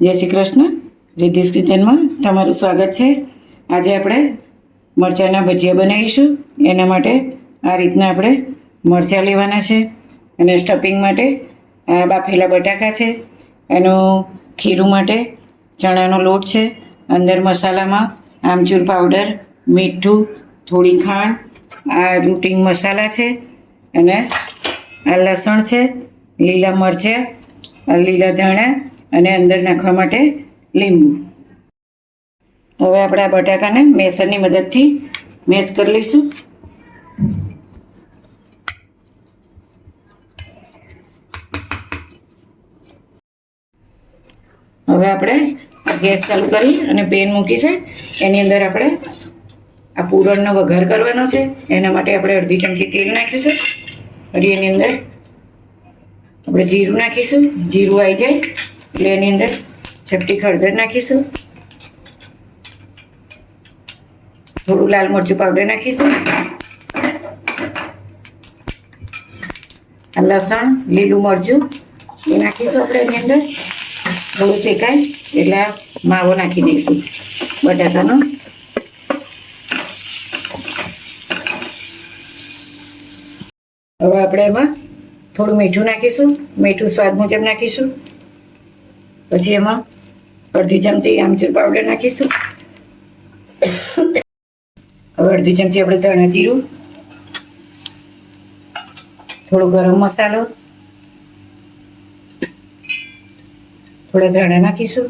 જય શ્રી કૃષ્ણ. રિદ્ધિસ કિચનમાં તમારું સ્વાગત છે. આજે આપણે મરચાંના ભજીયા બનાવીશું. એના માટે આ રીતના આપણે મરચાં લેવાના છે અને સ્ટફિંગ માટે આ બાફેલા બટાકા છે. એનું ખીરું માટે ચણાનો લોટ છે. અંદર મસાલામાં આમચૂર પાવડર, મીઠું, થોડી ખાંડ, આ રૂટિંગ મસાલા છે અને આ લસણ છે, લીલા મરચાં લીલા ધાણા અને અંદર નાખવા માટે લીંબુ. હવે આપણે આ બટાકાને મેસરની મદદથી મેશ કરી લઈશું. હવે આપણે ગેસ ચાલુ કરી અને પેન મૂકી છે. એની અંદર આપણે આ પૂરણનો વઘાર કરવાનો છે. એના માટે આપણે અડધી ચમચી તેલ નાખ્યું છે. ફરી એની અંદર આપણે જીરું નાખીશું. જીરું આવી જાય. એટલે એની અંદર ચપટી હળદર નાખીશું થોડું લાલ મરચું પાવડર નાખીશું લસણ લીલું મરચું એ નાખીશું આપણે એની અંદર થોડું શેકાય એટલે માવો નાખી દઈશું બટાકાનો હવે આપણે એમાં થોડું મીઠું નાખીશું મીઠું સ્વાદ મુજબ નાખીશું પછી એમાં અડધી ચમચી આમચૂર પાવડર નાખીશું. હવે અડધી ચમચી આપણે ધાણા જીરું, થોડો ગરમ મસાલો, થોડા ધાણા નાખીશું.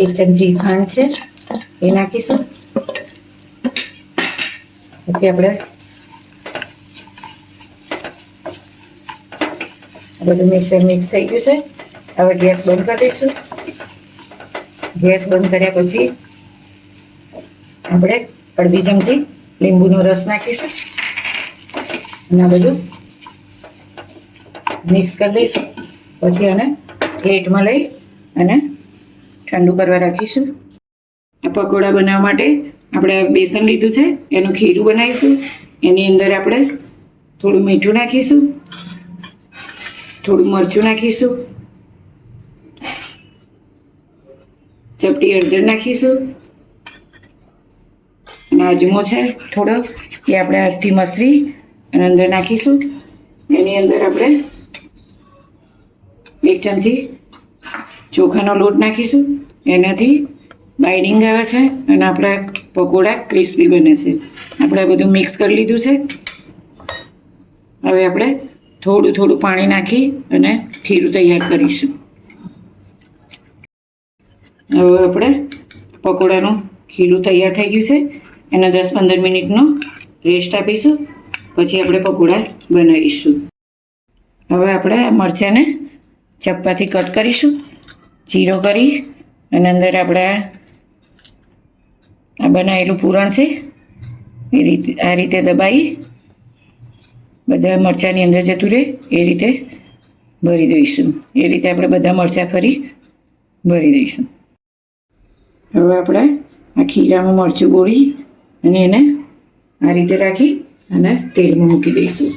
એક ચમચી ખાંડ છે, એ નાખીશું. પછી આપણે બધું મિક્સર મિક્સ થઈ ગયું છે. હવે ગેસ બંધ કરી દઈશું. ગેસ બંધ કર્યા પછી આપણે અડધી ચમચી લીંબુનો રસ નાખીશું. અને બધું મિક્સ કરી દઈશું. પછી આને પ્લેટમાં લઈ અને ઠંડુ કરવા રાખીશું. આ પકોડા બનાવવા માટે આપણે બેસન લીધું છે, એનું ખીરું બનાવીશું. એની અંદર આપણે થોડું મીઠું નાખીશું. થોડું મરચું નાખીશું. ચપટી હળદર નાખીશું. અને અજમો છે થોડો, એ આપણે હાથથી મસરી અને અંદર નાખીશું. એની અંદર આપણે એક ચમચી ચોખાનો લોટ નાખીશું. એનાથી બાઇડિંગ આવે છે અને આપણા પકોડા ક્રિસ્પી બને છે. આપણે બધું મિક્સ કરી લીધું છે. હવે આપણે થોડું થોડું પાણી નાખી અને ખીરું તૈયાર કરીશું. હવે આપણે પકોડાનું ખીરું તૈયાર થઈ ગયું છે. એને દસ પંદર મિનિટનો રેસ્ટ આપીશું. પછી આપણે પકોડા બનાવીશું. હવે આપણે આ મરચાંને ચપ્પાથી કટ કરીશું. જીરો કરી અને અંદર આપણે આ બનાવેલું પૂરણ છે. એ રીતે, આ રીતે દબાવી બધા મરચાંની અંદર જતું રહે. એ રીતે ભરી દઈશું. એ રીતે આપણે બધા મરચાં ફરી ભરી દઈશું. હવે આપણે આ ખીરામાં મરચું બોળી અને એને આ રીતે રાખી અને તેલમાં મૂકી દઈશું.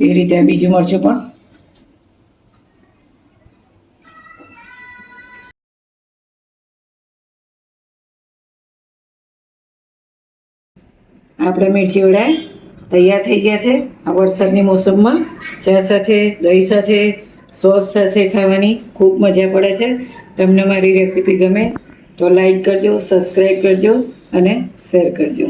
એ રીતે આ બીજું મરચું પણ આપણા મિરચી વડા તૈયાર થઈ ગયા છે. આ વરસાદની મોસમમાં ચા સાથે, દહીં સાથે, સોસ સાથે ખાવાની ખૂબ મજા પડે છે. તમને મારી રેસીપી ગમે તો લાઈક કરજો સબસ્ક્રાઈબ કરજો અને શેર કરજો.